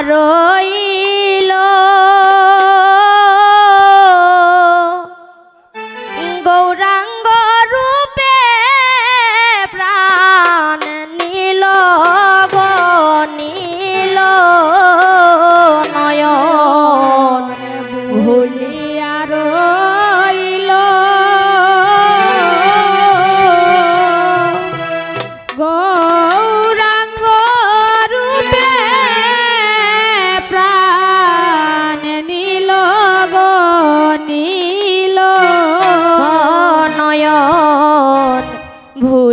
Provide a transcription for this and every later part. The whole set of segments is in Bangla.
কারণ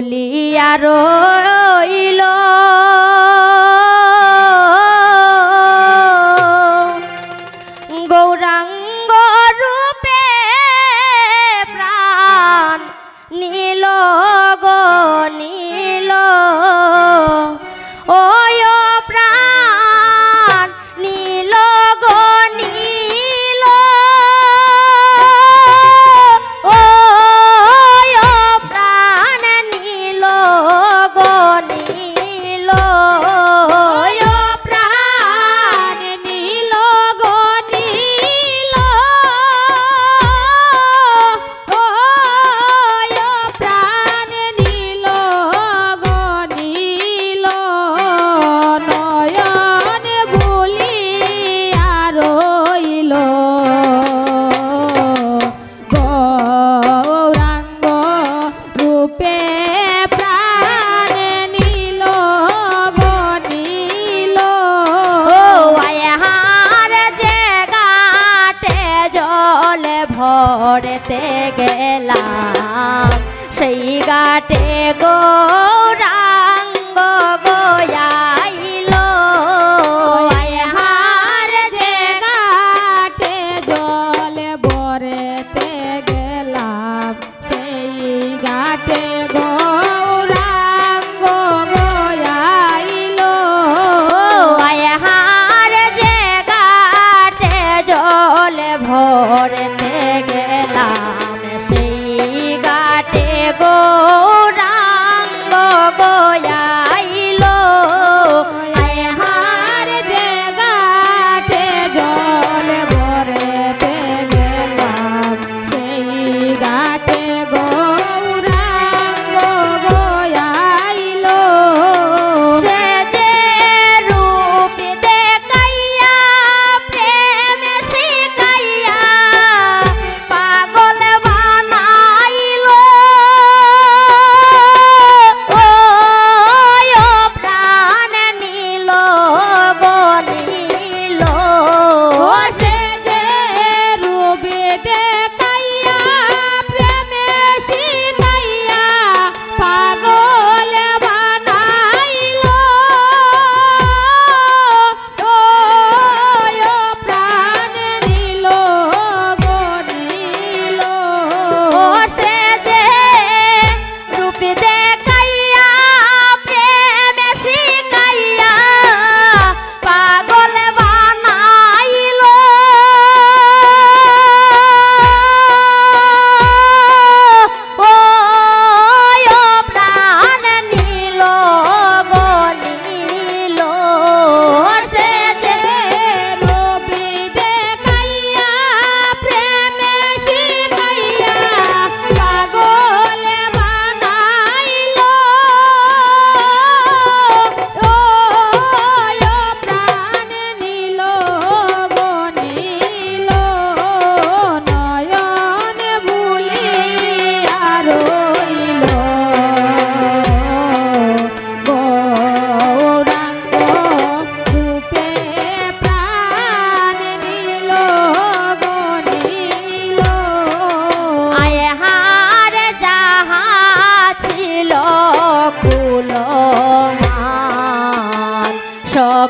বলিয়ারো ভরেতে গেলাম। সেই গাটে গৌরাঙ্গ গোয়াইল। হার ভরেতে গেলাম। সেই গাটে